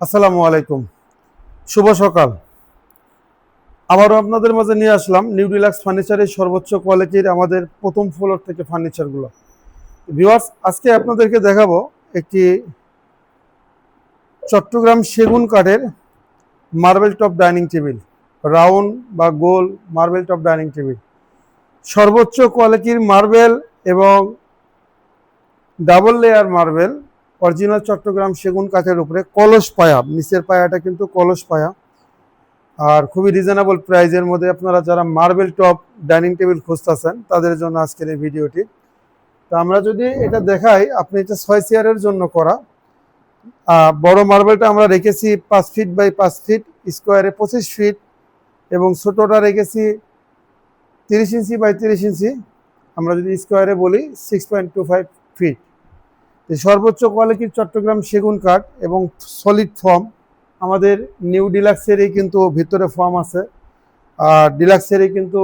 আসসালামু আলাইকুম। শুভ সকাল। আবারও আপনাদের মাঝে নিয়ে আসলাম নিউ ডিলাক্স ফার্নিচারের সর্বোচ্চ কোয়ালিটির আমাদের প্রথম ফ্লোর থেকে ফার্নিচারগুলো ভিউয়ার্স আজকে আপনাদেরকে দেখাবো একটি চট্টগ্রাম সেগুন কাঠের marble top dining table round বা গোল মার্বেল টপ ডাইনিং টেবিল সর্বোচ্চ কোয়ালিটির মার্বেল এবং double layer marble original Chittagong সেগুন কাঠের উপরে কলস পায়া, নিচের পায়াটা কিন্তু কলস পায়া। আর খুবই রিজনেবল প্রাইজের মধ্যে আপনারা যারা মার্বেল টপ ডাইনিং টেবিল খুঁজতেছেন, তাদের জন্য আজকের এই ভিডিওটি। তো আমরা যদি এটা দেখাই, আপনি এটা ছয় চেয়ারের জন্য করা। বড় মার্বেলটা আমরা রেখেছি পাঁচ ফিট বাই পাঁচ ফিট স্কোয়ারে পঁচিশ ফিট এবং ছোটোটা রেখেছি তিরিশ ইঞ্চি বাই তিরিশ ইঞ্চি। আমরা যদি স্কোয়ারে বলি six point two five feet সর্বোচ্চ কোয়ালিটির চট্টগ্রাম সেগুন কাঠ এবং সলিড ফর্ম আমাদের নিউ ডিলাক্সেরই কিন্তু ভিতরে ফর্ম আছে। আর ডিলাক্সেরই কিন্তু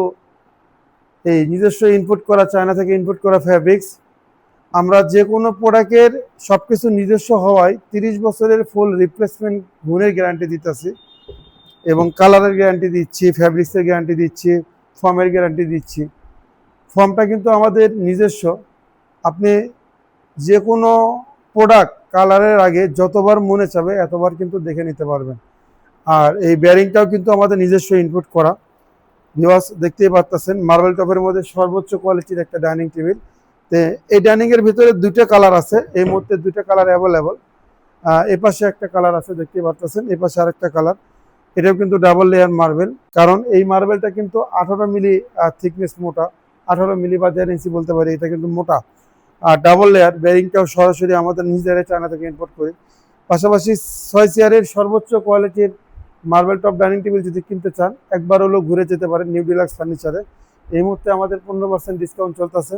এই নিজস্ব ইনপুট করা, চায়না থেকে ইনপুট করা ফ্যাব্রিক্স আমরা যে কোনো প্রোডাক্টের সব কিছু নিজস্ব হওয়ায় তিরিশ বছরের ফুল রিপ্লেসমেন্ট গুণের গ্যারান্টি দিতেছি এবং কালারের গ্যারান্টি দিচ্ছি ফ্যাব্রিক্সের গ্যারান্টি দিচ্ছি ফর্মের গ্যারান্টি দিচ্ছি। ফর্মটা কিন্তু আমাদের নিজস্ব। আপনি যে কোনো প্রোডাক্ট কালারের আগে যতবার মনে চাবে এতবার কিন্তু দেখে নিতে পারবেন। আর এই ব্যারিংটাও কিন্তু আমাদের নিজস্ব ইনপুট করা। ভিওয়াস দেখতেই পারতেছেন মার্বেল টপের মধ্যে সর্বোচ্চ কোয়ালিটির একটা ডাইনিং টেবিল তো এই ডাইনিং এর ভিতরে দুইটা কালার আছে, এই মুহূর্তে দুইটা কালার অ্যাভেলেবল এ পাশে একটা কালার আছে, দেখতেই পারতেছেন, এ পাশে আরেকটা কালার এটাও কিন্তু ডাবল লেয়ার মার্বেল কারণ এই মার্বেলটা কিন্তু আঠারো মিলি থিকনেস মোটা। আঠারো মিলি বা দেড় ইঞ্চি বলতে পারি, এটা কিন্তু মোটা। আর ডাবল লেয়ার বেয়ারিংটাও সরাসরি আমাদের নিজেরা চায়না থেকে ইম্পোর্ট করি। পাশাপাশি ছয় চেয়ারের সর্বোচ্চ কোয়ালিটির মার্বেল টপ ডাইনিং টেবিল যদি কিনতে চান, একবার হলেও ঘুরে যেতে পারেন নিউ ডিলাক্স ফার্নিচারে এই মুহূর্তে আমাদের পনেরো পার্সেন্ট ডিসকাউন্ট চলতেছে।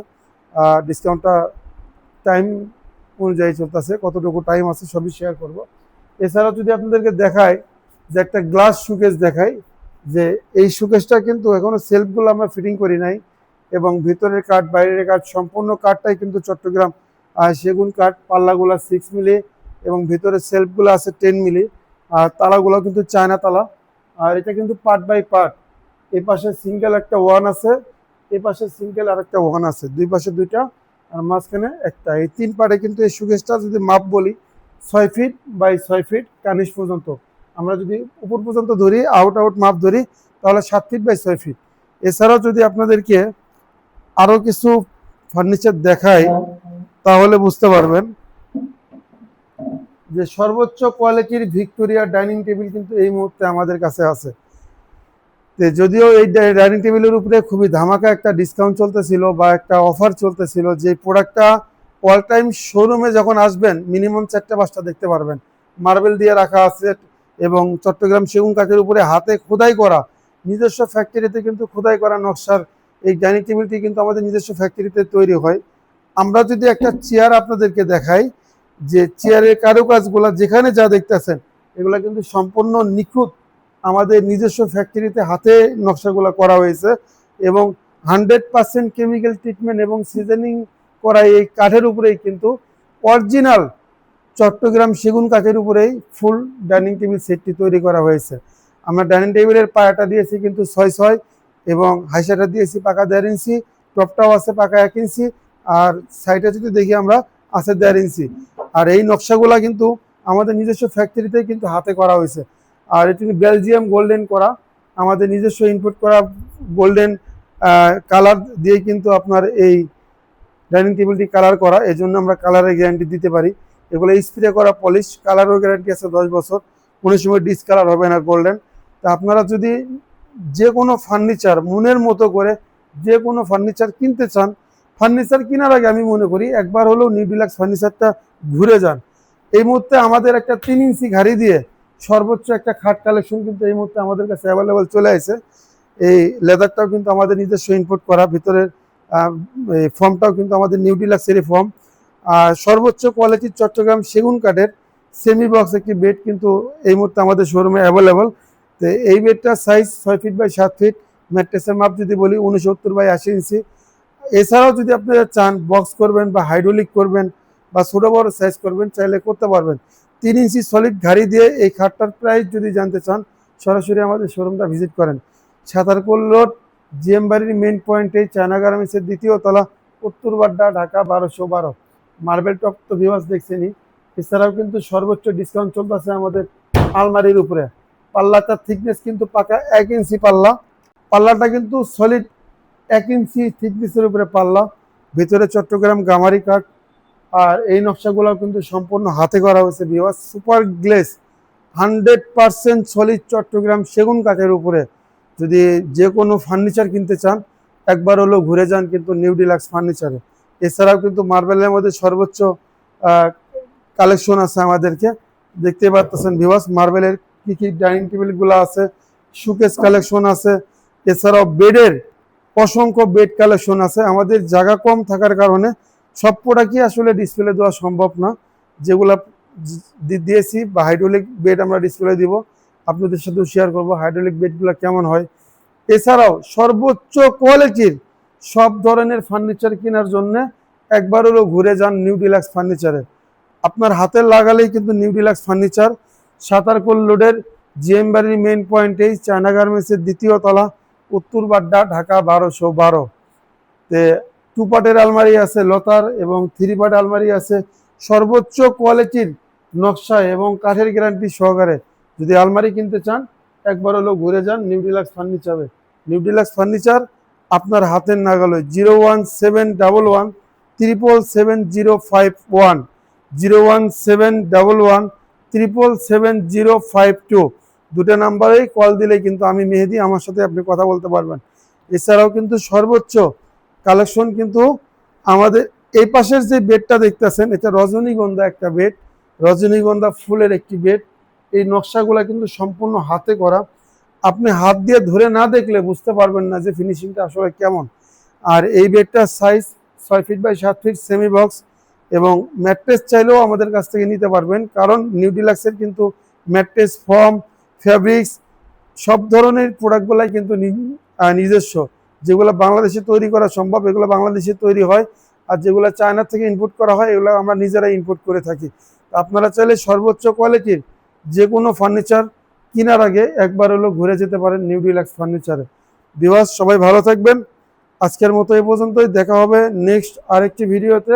আর ডিসকাউন্টটা টাইম অনুযায়ী চলতেছে, কতটুকু টাইম আছে সবই শেয়ার করব। এছাড়াও যদি আপনাদেরকে দেখায় যে একটা গ্লাস শুকেস দেখাই, যে এই শুকেসটা কিন্তু এখনও সেলফগুলো আমরা ফিটিং করি নাই। এবং ভিতরের কাঠ, বাইরের কাঠ, সম্পূর্ণ কাঠটাই কিন্তু চট্টগ্রাম সেগুন কাঠ, পাল্লাগুলা সিক্স মিলি এবং ভিতরে সেলফগুলো আছে টেন মিলি। আর তালাগুলো কিন্তু চায়না তালা। আর এটা কিন্তু পার্ট বাই পার্ট এই পাশে সিঙ্গেল একটা ওয়ান আছে এই পাশে সিঙ্গেল আর একটা ওয়ান আছে। দুই পাশে দুইটা, আর মাঝখানে একটা। এই তিন পার্টে কিন্তু এই সুকেশটা যদি মাপ বলি, ছয় ফিট বাই ছয় ফিট কানিশ পর্যন্ত। আমরা যদি উপর পর্যন্ত ধরি আউট আউট মাপ ধরি, তাহলে সাত ফিট বাই ছয় ফিট এছাড়াও যদি আপনাদেরকে আরও কিছু ফার্নিচার দেখাই, তাহলে বুঝতে পারবেন যে সর্বোচ্চ কোয়ালিটির ভিক্টোরিয়া ডাইনিং টেবিল কিন্তু এই মুহূর্তে আমাদের কাছে আছে। তো যদিও এই ডাইনিং টেবিলের উপরে খুবই ধামাকা একটা ডিসকাউন্ট চলতেছিল বা একটা অফার চলতেছিল, যে প্রোডাক্টটা অল টাইম শোরুমে যখন আসবেন মিনিমাম চারটা পাঁচটা দেখতে পারবেন। মার্বেল দিয়ে রাখা আছে এবং চট্টগ্রাম সেগুন কাঠের উপরে হাতে খোদাই করা, নিজস্ব ফ্যাক্টরিতে কিন্তু খোদাই করা নকশার এই ডাইনিং টেবিলটি কিন্তু আমাদের নিজস্ব ফ্যাক্টরিতে তৈরি হয়। আমরা যদি একটা চেয়ার আপনাদেরকে দেখাই, যে চেয়ারের কারুকাজগুলো যেখানে যা দেখতেছেন, এগুলো কিন্তু সম্পূর্ণ নিখুঁত আমাদের নিজস্ব ফ্যাক্টরিতে হাতে নকশাগুলো করা হয়েছে এবং হান্ড্রেড পার্সেন্ট কেমিক্যাল ট্রিটমেন্ট এবং সিজনিং করা এই কাঠের উপরেই কিন্তু অরিজিনাল চট্টগ্রাম সেগুন কাঠের উপরেই ফুল ডাইনিং টেবিল সেটটি তৈরি করা হয়েছে। আমরা ডাইনিং টেবিলের পায়াটা দিয়েছি কিন্তু ছয় ছয় এবং হাইসাটা দিয়েছি পাকা দেড় ইঞ্চি, টপটাও আছে পাকা এক ইঞ্চি, আর সাইডে যদি দেখি আমরা আছে দেড় ইঞ্চি। আর এই নকশাগুলা কিন্তু আমাদের নিজস্ব ফ্যাক্টরিতে কিন্তু হাতে করা হয়েছে। আর এটি বেলজিয়াম গোল্ডেন করা, আমাদের নিজস্ব ইনপুট করা গোল্ডেন কালার দিয়ে কিন্তু আপনার এই ডাইনিং টেবিলটি কালার করা এই জন্য আমরা কালারের গ্যারান্টি দিতে পারি। এগুলো স্প্রে করা পলিশ কালারও গ্যারান্টি আছে দশ বছর, কোনো সময় ডিসকালার হবে না গোল্ডেন তা আপনারা যদি যে কোনো ফার্নিচার মনের মতো করে যে কোনো ফার্নিচার কিনতে চান ফার্নিচার কেনার আগে আমি মনে করি একবার হলেও নিউ ডিলাক্স ফার্নিচারটা ঘুরে যান। এই মুহূর্তে আমাদের একটা তিন ইঞ্চি ঘাড়ি দিয়ে সর্বোচ্চ একটা খাট কালেকশন কিন্তু এই মুহূর্তে আমাদের কাছে অ্যাভেলেবেল চলে আসে। এই লেদারটাও কিন্তু আমাদের নিজস্ব ইনপুট করা, ভিতরের এই ফর্মটাও কিন্তু আমাদের নিউ ডিলাক্সেরই ফর্ম আর সর্বোচ্চ কোয়ালিটির চট্টগ্রাম সেগুন কাঠের সেমি বক্স একটি বেড কিন্তু এই মুহূর্তে আমাদের শোরুমে অ্যাভেলেবল তো এই বেডটার সাইজ ছয় ফিট বাই সাত ফিট ম্যাট্রেসের মাপ যদি বলি উনসত্তর বাই আশি ইঞ্চি এছাড়াও যদি আপনারা চান বক্স করবেন বা হাইড্রোলিক করবেন বা ছোটো বড় সাইজ করবেন, চাইলে করতে পারবেন। তিন ইঞ্চি সলিড ঘাড়ি দিয়ে এই খাটটার প্রাইস যদি জানতে চান, সরাসরি আমাদের শোরুমটা ভিজিট করেন। সাঁতারকোল রোড জিএম বাড়ির মেন পয়েন্টে চায়না গার্মেন্টসের দ্বিতীয় তলা উত্তর বাড্ডা ঢাকা, বারোশো বারো। মার্বেল টপ তো ভিওয়াস দেখছেনি এছাড়াও কিন্তু সর্বোচ্চ ডিসকাউন্ট চলতেছে আমাদের আলমারির উপরে। পাল্লাটার থিকনেস কিন্তু পাকা, এক ইঞ্চি পাল্লা। পাল্লাটা কিন্তু সলিড এক ইঞ্চি থিকনেসের উপরে পাল্লা। ভিতরে চট্টগ্রাম গামারি কাঠ। আর এই নকশাগুলো কিন্তু সম্পূর্ণ হাতে করা হয়েছে ভিওয়াস super gloss hundred percent solid Chittagong সেগুন কাঠের উপরে। যদি যে কোনো ফার্নিচার কিনতে চান, একবার হলেও ঘুরে যান কিন্তু নিউ ডিলাক্স ফার্নিচারে এছাড়াও কিন্তু মার্বেলের মধ্যে সর্বোচ্চ কালেকশন আছে আমাদেরকে। দেখতে পাচ্ছেন ভিওয়াস মার্বেলের কি কি ডাইনিং টেবিলগুলো আছে সুকেস কালেকশন আছে, এছাড়াও বেডের অসংখ্য বেড কালেকশন আছে। আমাদের জায়গা কম থাকার কারণে সব প্রোডাক্টই আসলে ডিসপ্লে দেওয়া সম্ভব না। যেগুলা দিয়েছি বা হাইড্রোলিক বেড আমরা ডিসপ্লে দিব, আপনাদের সাথেও শেয়ার করব হাইড্রোলিক বেডগুলো কেমন হয়। এছাড়াও সর্বোচ্চ কোয়ালিটির সব ধরনের ফার্নিচার কেনার জন্য একবার হলো ঘুরে যান নিউ ডিলাক্স ফার্নিচারে আপনার হাতে লাগালেই কিন্তু নিউ ডিলাক্স ফার্নিচার সাতারকোল রোডের জিএম বাড়ির মেইন পয়েন্টেই চায়না গার্মেন্টসের দ্বিতীয় তলা, উত্তর বাড্ডা, ঢাকা বারোশো বারো। তে টু পার্টের আলমারি আছে লতার এবং থ্রি পার্ট আলমারি আছে। সর্বোচ্চ কোয়ালিটির নকশা এবং কাঠের গ্যারান্টি সহকারে যদি আলমারি কিনতে চান একবার হলো ঘুরে যান নিউ ডিলাক্স ফার্নিচারে নিউ ডিলাক্স ফার্নিচার আপনার হাতের নাগালে zero one seven double one triple seven zero five one, zero one seven double one triple seven zero five two দুটো নাম্বারেই কল দিলে কিন্তু আমি মেহেদি আমার সাথে আপনি কথা বলতে পারবেন। এছাড়াও কিন্তু সর্বোচ্চ কালেকশন কিন্তু আমাদের এই পাশের যে বেডটা দেখতেছেন, এটা রজনীগন্ধা একটা বেড। রজনীগন্ধা ফুলের একটি বেড। এই নকশাগুলো কিন্তু সম্পূর্ণ হাতে করা। আপনি হাত দিয়ে ধরে না দেখলে বুঝতে পারবেন না যে ফিনিশিংটা আসলে কেমন। আর এই বেডটার সাইজ ছয় ফিট বাই সাত ফিট সেমি বক্স এবং ম্যাট্রেস চাইলেও আমাদের কাছ থেকে নিতে পারবেন। কারণ নিউ ডিলাক্সের কিন্তু ম্যাট্রেস ফর্ম ফ্যাব্রিক্স সব ধরনের প্রোডাক্টগুলাই কিন্তু নিজস্ব। যেগুলো বাংলাদেশে তৈরি করা সম্ভব, এগুলো বাংলাদেশে তৈরি হয়। আর যেগুলো চায়না থেকে ইনপুট করা হয়, এগুলো আমরা নিজেরাই ইনপুট করে থাকি। আপনারা চাইলে সর্বোচ্চ কোয়ালিটির যে কোনো ফার্নিচার কেনার আগে একবার হলো ঘুরে যেতে পারেন নিউ ডিলাক্স ফার্নিচারে বিভাস সবাই ভালো থাকবেন। আজকের মতো এই পর্যন্তই। দেখা হবে নেক্সট আরেকটি ভিডিওতে